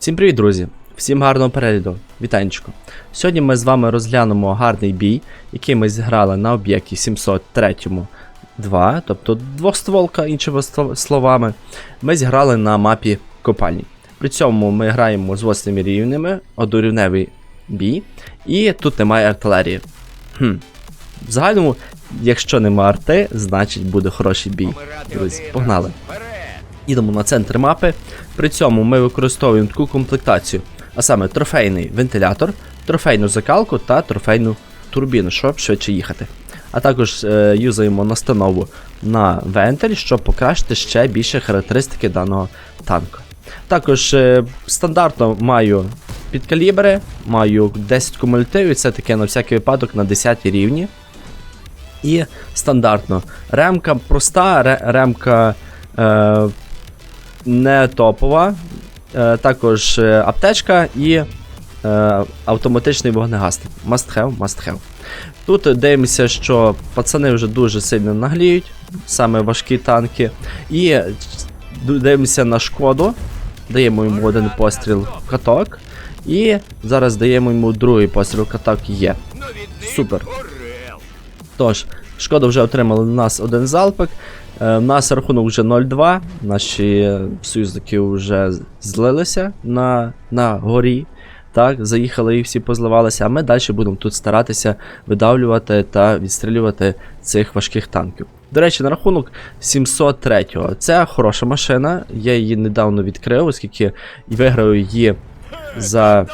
Всім привіт, друзі! Всім гарного перегляду! Вітанечко! Сьогодні ми з вами розглянемо гарний бій, який ми зіграли на об'єкті 703 2, тобто двохстволка, іншими словами. Ми зіграли на мапі копальні. При цьому ми граємо з 8 рівнями, однорівневий бій, і тут немає артилерії. Хм. В загальному, якщо нема арти, значить буде хороший бій. Друзі, погнали! Їдемо на центр мапи. При цьому ми використовуємо таку комплектацію, а саме трофейний вентилятор, трофейну закалку та трофейну турбіну, щоб швидше їхати. А також е, юзаємо настанову на вентиль, щоб покращити ще більше характеристики даного танка. Також е, стандартно маю підкалібри, маю 10 кумулятивів, це таке на всякий випадок на 10 рівні. І стандартно ремка проста, ремка е, не топова. Е, також е, аптечка і е, автоматичний вогнегасник. Must have, must have. Тут дивимося, що пацани вже дуже сильно нагліють, саме важкі танки. І дивимося на шкоду. Даємо йому один постріл в каток. І зараз даємо йому другий постріл в каток є. Супер. Тож, шкода вже отримали на нас один залпик. Е, У нас рахунок вже 0-2. Наші е, союзники вже злилися на, на горі. Так, заїхали і всі позливалися, а ми далі будемо тут старатися видавлювати та відстрілювати цих важких танків. До речі, на рахунок 703-го. Це хороша машина. Я її недавно відкрив, оскільки і виграв її за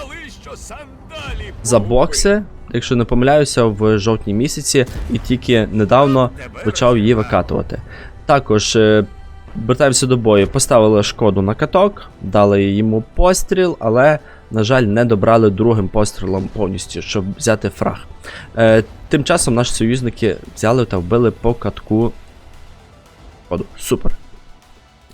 за бокси, якщо не помиляюся, в жовтні місяці, і тільки недавно почав її викатувати. Також е, вертаємося до бою. Поставили шкоду на каток, дали йому постріл, але, на жаль, не добрали другим пострілом повністю, щоб взяти фраг. Е, тим часом наші союзники взяли та вбили по катку. Шкоду. Супер.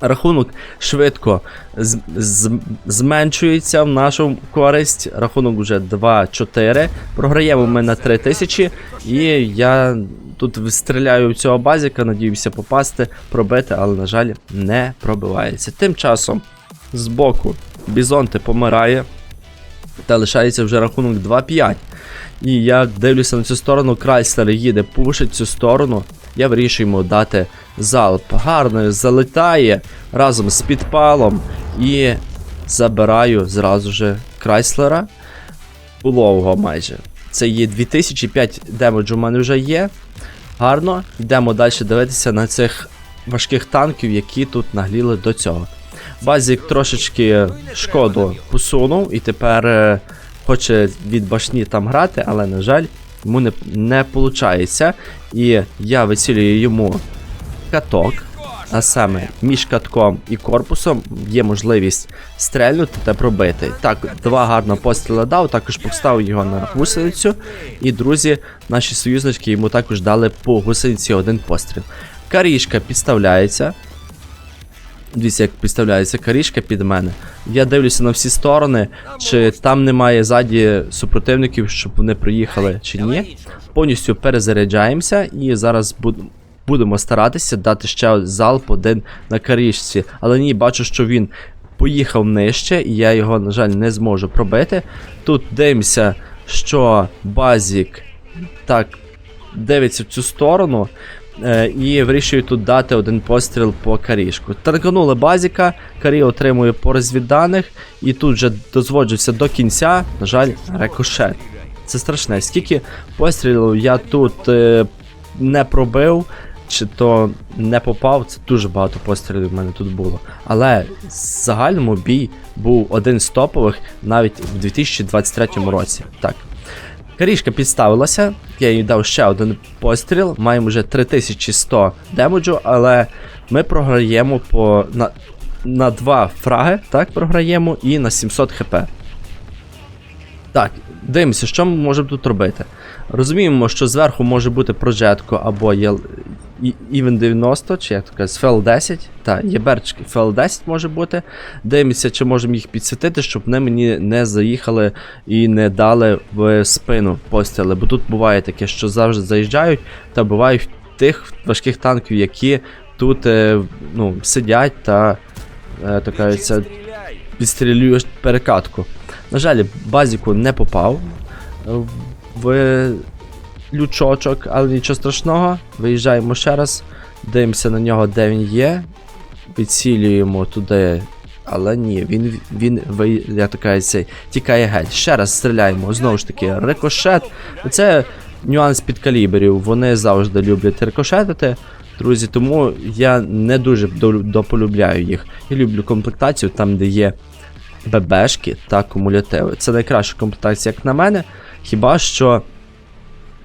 Рахунок швидко з- з- зменшується в нашу користь. Рахунок вже 2-4. Програємо ми на 3000. І я тут стріляю в цього базіка, надіюся попасти, пробити, але, на жаль, не пробивається. Тим часом збоку Бізонти помирає. Та лишається вже рахунок 2-5. І я дивлюся на цю сторону, Крайслер їде, пушить цю сторону. Я вирішую йому дати залп. Гарно залетає разом з підпалом і забираю зразу же Крайслера. Уловго майже. Це є 2005 демеджу у мене вже є. Гарно. Йдемо далі дивитися на цих важких танків, які тут нагліли до цього. Базік трошечки шкоду посунув і тепер е, хоче від башні там грати, але, на жаль, йому не, не виходить. І я вицілюю йому каток. А саме між катком і корпусом є можливість стрельнути та пробити. Так, два гарно постріли дав, також поставив його на гусеницю. І друзі, наші союзнички йому також дали по гусениці один постріл. Карішка підставляється. Дивіться, як підставляється карішка під мене. Я дивлюся на всі сторони, чи там немає ззаді супротивників, щоб вони приїхали, чи ні. Повністю перезаряджаємося і зараз буд- будемо старатися дати ще залп один на карішці. Але ні, бачу, що він поїхав нижче, і я його, на жаль, не зможу пробити. Тут дивимося, що базік так дивиться в цю сторону. І вирішую тут дати один постріл по карішку. Танканули базіка, карі отримує по розвідданих, і тут вже дозводжуся до кінця, на жаль, рикошет. Це страшне. Скільки пострілів я тут е, не пробив, чи то не попав, це дуже багато пострілів в мене тут було. Але загальному бій був один з топових навіть в 2023 році. Так. Карішка підставилася, я їй дав ще один постріл, маємо вже 3100 демеджу, але ми програємо по на, на 2 фраги, так, програємо і на 700 хп. Так, дивимося, що ми можемо тут робити. Розуміємо, що зверху може бути прожетко або є і- Even 90, чи як така, з FL10, та, є берчики FL10 може бути. Дивимося, чи можемо їх підсвітити, щоб вони мені не заїхали і не дали в спину постріли. Бо тут буває таке, що завжди заїжджають, та бувають тих важких танків, які тут е, ну, сидять та е, так кажеться, перекатку. На жаль, базіку не попав в лючочок, але нічого страшного. Виїжджаємо ще раз, дивимося на нього, де він є. Відцілюємо туди. Але ні, він, він ви- я така цей, тікає геть. Ще раз стріляємо. Знову ж таки, рикошет. Це нюанс під калібрів. Вони завжди люблять рикошетити. Друзі, тому я не дуже дополюбляю їх. Я люблю комплектацію там, де є ББшки та кумулятиви. Це найкраща комплектація, як на мене. Хіба що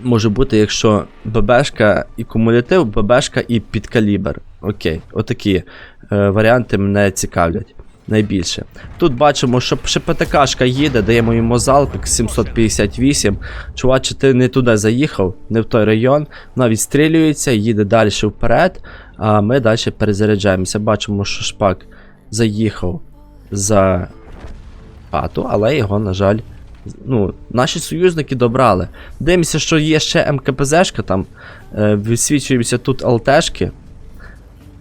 може бути, якщо ББшка і кумулятив, ББшка і підкалібр. Окей, отакі е, варіанти мене цікавлять найбільше. Тут бачимо, що ще ПТКшка їде, даємо йому залпик 758. Чуваче, ти не туди заїхав, не в той район. Вона відстрілюється, їде далі вперед, а ми далі перезаряджаємося. Бачимо, що шпак заїхав за хату, але його, на жаль, ну, наші союзники добрали. Дивимося, що є ще МКПЗшка там. Е, висвічуємося тут ЛТшки.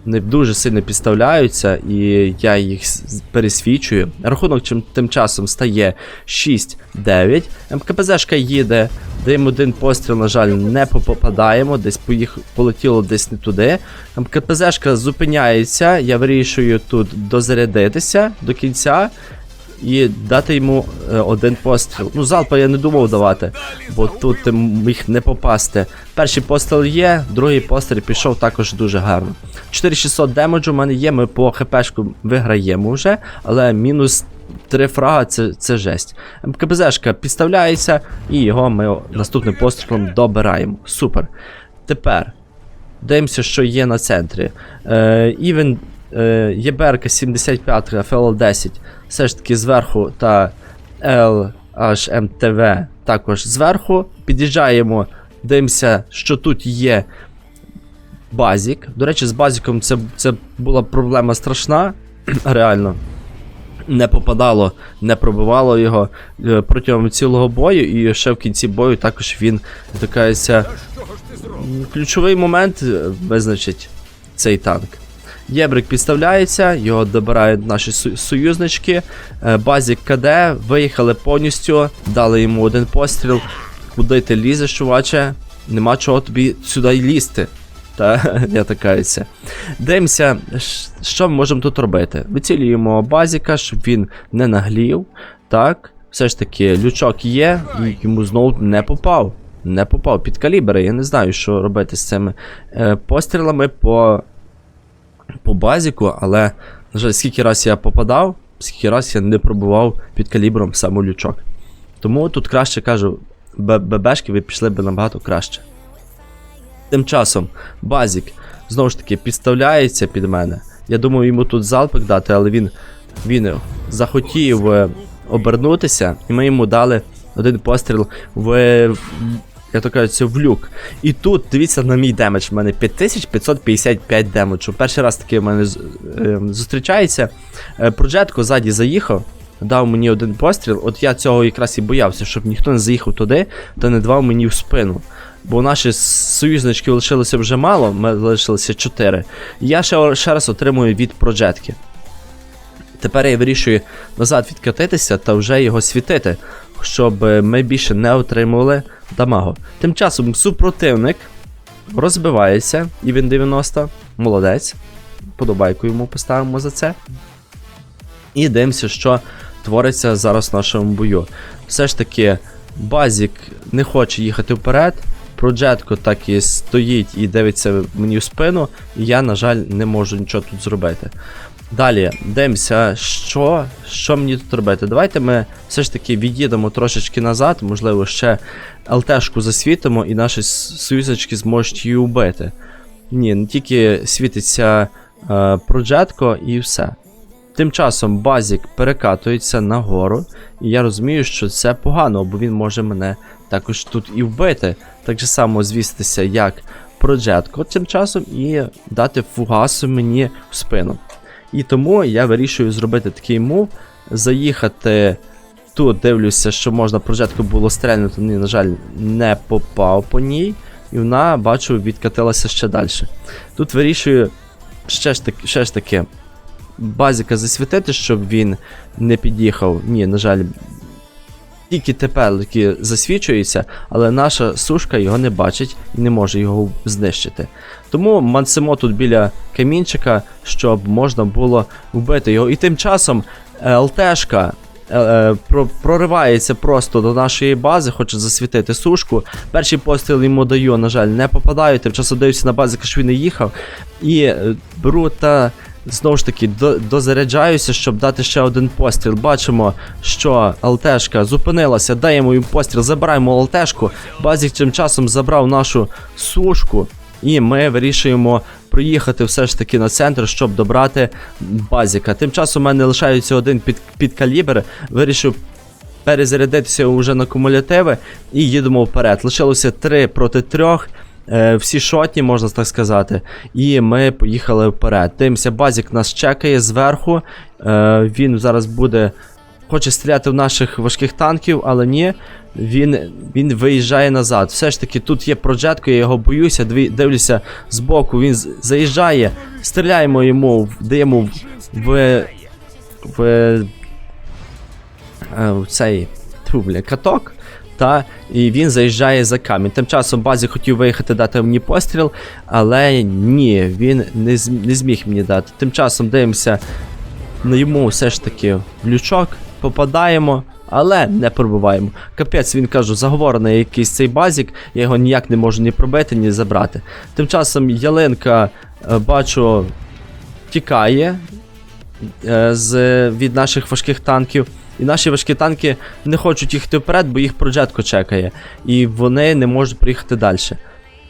Не дуже сильно підставляються, і я їх пересвічую. Рахунок чим, тим часом стає 6-9. МКПЗшка їде, даємо один постріл, на жаль, не попадаємо, десь поїх... полетіло десь не туди. МКПЗшка зупиняється, я вирішую тут дозарядитися до кінця і дати йому е, один постріл. Ну, залпа я не думав давати, бо тут міг не попасти. Перший постріл є, другий постріл пішов також дуже гарно. 4600 демеджу в мене є, ми по хпшку виграємо вже, але мінус 3 фрага це, це жесть. МКБЗшка підставляється, і його ми наступним пострілом добираємо. Супер. Тепер дивимося, що є на центрі. Е, Івен ЄБРК 75 FL 10 все ж таки зверху та LHMTV також зверху. Під'їжджаємо, дивимося, що тут є базік. До речі, з базіком це, це була проблема страшна, реально. Не попадало, не пробивало його е, протягом цілого бою, і ще в кінці бою також він такається. Ключовий момент е, визначить цей танк. Єбрик підставляється, його добирають наші союзнички. Е, Базік КД, виїхали повністю, дали йому один постріл. Куди ти лізеш, чуваче? Нема чого тобі сюди й лізти. Та я такаюся. Дивимося, що ми можемо тут робити. Вицілюємо базіка, щоб він не наглів. Так, все ж таки, лючок є, і йому знову не попав. Не попав під калібри. Я не знаю, що робити з цими е, пострілами по по базіку, але, на жаль, скільки раз я попадав, скільки раз я не пробував під калібром саме лючок. Тому тут краще кажу, ББшки ви пішли б набагато краще. Тим часом базік знову ж таки підставляється під мене. Я думав йому тут залпик дати, але він, він захотів е, обернутися, і ми йому дали один постріл в. Я то кажу, це в люк. І тут, дивіться на мій демедж, в мене 5555 демеджу. Перший раз таке в мене е, зустрічається. Е, Проджетко ззаді заїхав, дав мені один постріл. От я цього якраз і боявся, щоб ніхто не заїхав туди та не давав мені в спину. Бо наші союзнички лишилося вже мало, ми залишилося 4. І я ще, ще раз отримую від проджетки. Тепер я вирішую назад відкатитися та вже його світити, щоб е, ми більше не отримували дамагу. Тим часом супротивник розбивається, і він 90, молодець. Подобайку йому поставимо за це. І дивимося, що твориться зараз в нашому бою. Все ж таки, Базік не хоче їхати вперед. Проджетко так і стоїть і дивиться мені в спину, і я, на жаль, не можу нічого тут зробити. Далі, дивимося, що, що мені тут робити. Давайте ми все ж таки від'їдемо трошечки назад, можливо, ще ЛТшку засвітимо, і наші союзнички зможуть її убити. Ні, не тільки світиться е, проджетко і все. Тим часом базік перекатується нагору, і я розумію, що це погано, бо він може мене також тут і вбити. Так же само звістися, як проджетко тим часом і дати фугасу мені в спину. І тому я вирішую зробити такий мув, заїхати тут, дивлюся, що можна прожетку було стрельнути, ні, на жаль, не попав по ній, і вона, бачу, відкатилася ще далі. Тут вирішую ще ж таки, ще ж таки базіка засвітити, щоб він не під'їхав. Ні, на жаль, тільки тепер таки засвічується, але наша сушка його не бачить і не може його знищити. Тому мансимо тут біля камінчика, щоб можна було вбити його. І тим часом е, ЛТшка е, е, про- проривається просто до нашої бази, хоче засвітити сушку. Перший постріл йому даю, на жаль, не попадаю. Тим часом дивлюся на базі, що він не їхав. І беру та знову ж таки дозаряджаюся, щоб дати ще один постріл. Бачимо, що ЛТшка зупинилася, даємо їм постріл, забираємо ЛТшку. Базік тим часом забрав нашу сушку. І ми вирішуємо проїхати все ж таки на центр, щоб добрати базіка. Тим часом у мене лишається один під, під калібр. Вирішив перезарядитися вже на кумулятиви і їдемо вперед. Лишилося 3 проти 3. Е, всі шотні, можна так сказати. І ми поїхали вперед. Дивимося, базік нас чекає зверху. Е, він зараз буде. Хоче стріляти в наших важких танків, але ні, він, він виїжджає назад. Все ж таки, тут є проджетко, я його боюся, дивлюся збоку, він заїжджає, стріляємо йому, даємо в, в, в, е, в цей тьфу, каток. Та, і він заїжджає за камінь. Тим часом базі хотів виїхати дати мені постріл, але ні, він не, не зміг мені дати. Тим часом дивимося на йому все ж таки в лючок, попадаємо, але не пробиваємо. Капець, він кажу, заговорений якийсь цей базік, я його ніяк не можу ні пробити, ні забрати. Тим часом ялинка, е, бачу, тікає е, з, від наших важких танків. І наші важкі танки не хочуть їхати вперед, бо їх проджетко чекає. І вони не можуть приїхати далі.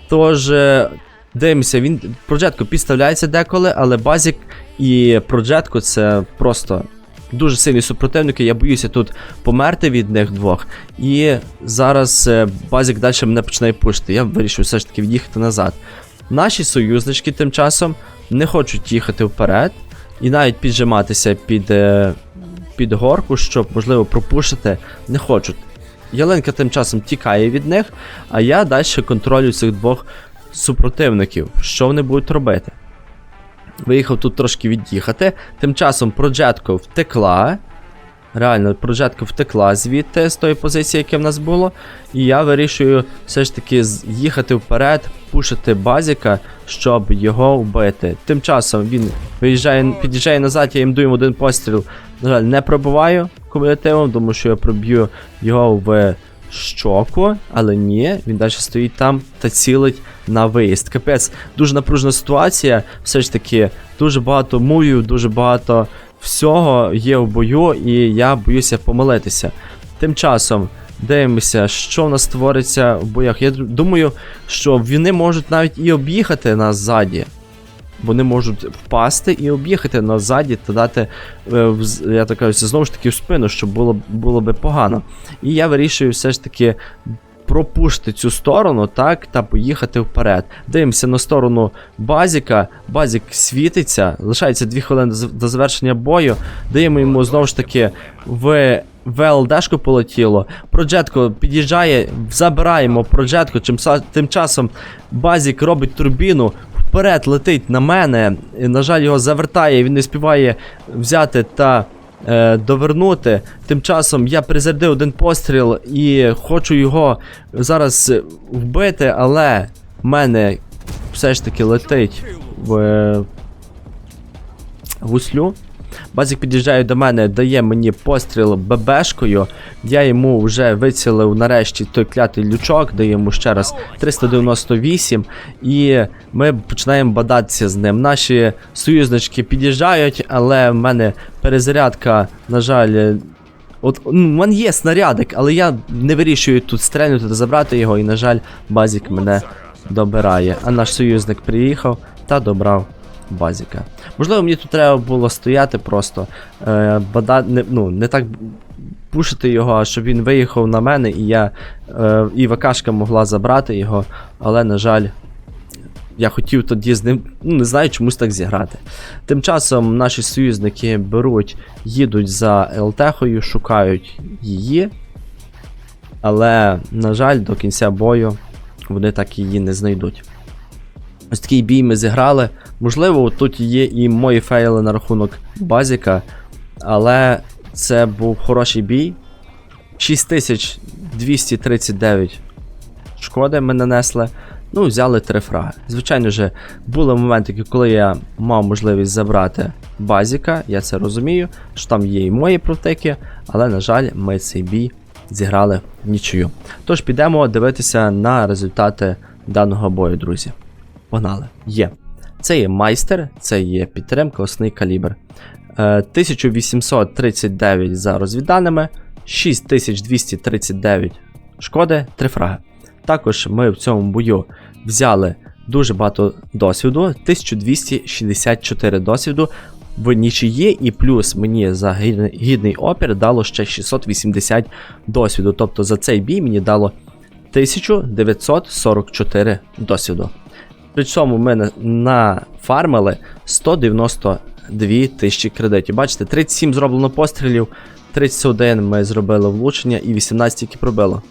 Тож, е, дивимося, він проджетко підставляється деколи, але базік і проджетко це просто дуже сильні супротивники. Я боюся тут померти від них двох. І зараз е, базік далі мене починає пушити. Я вирішив все ж таки від'їхати назад. Наші союзнички тим часом не хочуть їхати вперед і навіть піджиматися під, е, під горку, щоб можливо пропушити, не хочуть. Ялинка тим часом тікає від них, а я далі контролюю цих двох супротивників. Що вони будуть робити? Виїхав тут трошки від'їхати. Тим часом проджетко втекла. Реально, проджетко втекла звідти з тої позиції, яке в нас було. І я вирішую все ж таки їхати вперед, пушити базіка, щоб його вбити. Тим часом він виїжджає, під'їжджає назад, я їм даю один постріл. На жаль, не пробиваю кумулятивом, тому що я проб'ю його в щоку, але ні, він далі стоїть там та цілить на виїзд. Капець, дуже напружена ситуація. Все ж таки, дуже багато мувів, дуже багато всього є в бою, і я боюся помилитися. Тим часом дивимося, що в нас твориться в боях. Я думаю, що вони можуть навіть і об'їхати нас ззаді. Вони можуть впасти і об'їхати нас ззаді та дати, е, я так кажу, знову ж таки в спину, щоб було, було би погано. І я вирішую все ж таки пропушити цю сторону, так, та поїхати вперед. Дивимося на сторону базіка. Базік світиться, лишається 2 хвилини до завершення бою. Даємо йому знову ж таки в. ВЛДшку полетіло, проджетко під'їжджає, забираємо проджетку, тим часом базік робить турбіну, вперед летить на мене. На жаль, його завертає, він не співає взяти та е, довернути. Тим часом я призердив один постріл і хочу його зараз вбити, але в мене все ж таки летить в е, гуслю. Базік під'їжджає до мене, дає мені постріл ББшкою. Я йому вже вицілив нарешті той клятий лючок, даю йому ще раз 398. І ми починаємо бадатися з ним. Наші союзнички під'їжджають, але в мене перезарядка, на жаль. От ну, в мене є снарядик, але я не вирішую тут стрельнути та забрати його, і, на жаль, базік мене добирає. А наш союзник приїхав та добрав базіка. Можливо, мені тут треба було стояти просто, е, бада, не, ну, не так пушити його, а щоб він виїхав на мене, і я е, і ВКшка могла забрати його, але, на жаль, я хотів тоді з ним, ну не знаю, чомусь так зіграти. Тим часом наші союзники беруть, їдуть за ЛТХою, шукають її. Але, на жаль, до кінця бою вони так її не знайдуть. Ось такий бій ми зіграли. Можливо, тут є і мої фейли на рахунок базіка, але це був хороший бій. 6239 шкоди ми нанесли. Ну, взяли три фраги. Звичайно ж, були моменти, коли я мав можливість забрати базіка, я це розумію, що там є і мої протеки, але, на жаль, ми цей бій зіграли в нічию. Тож підемо дивитися на результати даного бою, друзі. Погнали. Є. Це є майстер, це є підтримка, основний калібр. Е, 1839 за розвідданими, 6239 шкоди, 3 фраги. Також ми в цьому бою взяли дуже багато досвіду, 1264 досвіду в нічиї, і плюс мені за гідний опір дало ще 680 досвіду. Тобто за цей бій мені дало 1944 досвіду. При цьому ми нафармили 192 тисячі кредитів. Бачите, 37 зроблено пострілів, 31 ми зробили влучення і 18 тільки пробило.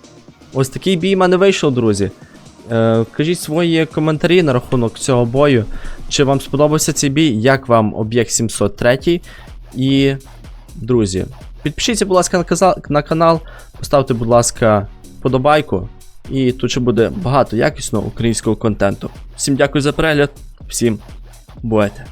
Ось такий бій в мене вийшов, друзі. Е, кажіть свої коментарі на рахунок цього бою. Чи вам сподобався цей бій, як вам об'єкт 703? І, друзі, підпишіться, будь ласка, на, канал, поставте, будь ласка, подобайку. І тут ще буде багато якісного українського контенту. Всім дякую за перегляд, всім бувайте!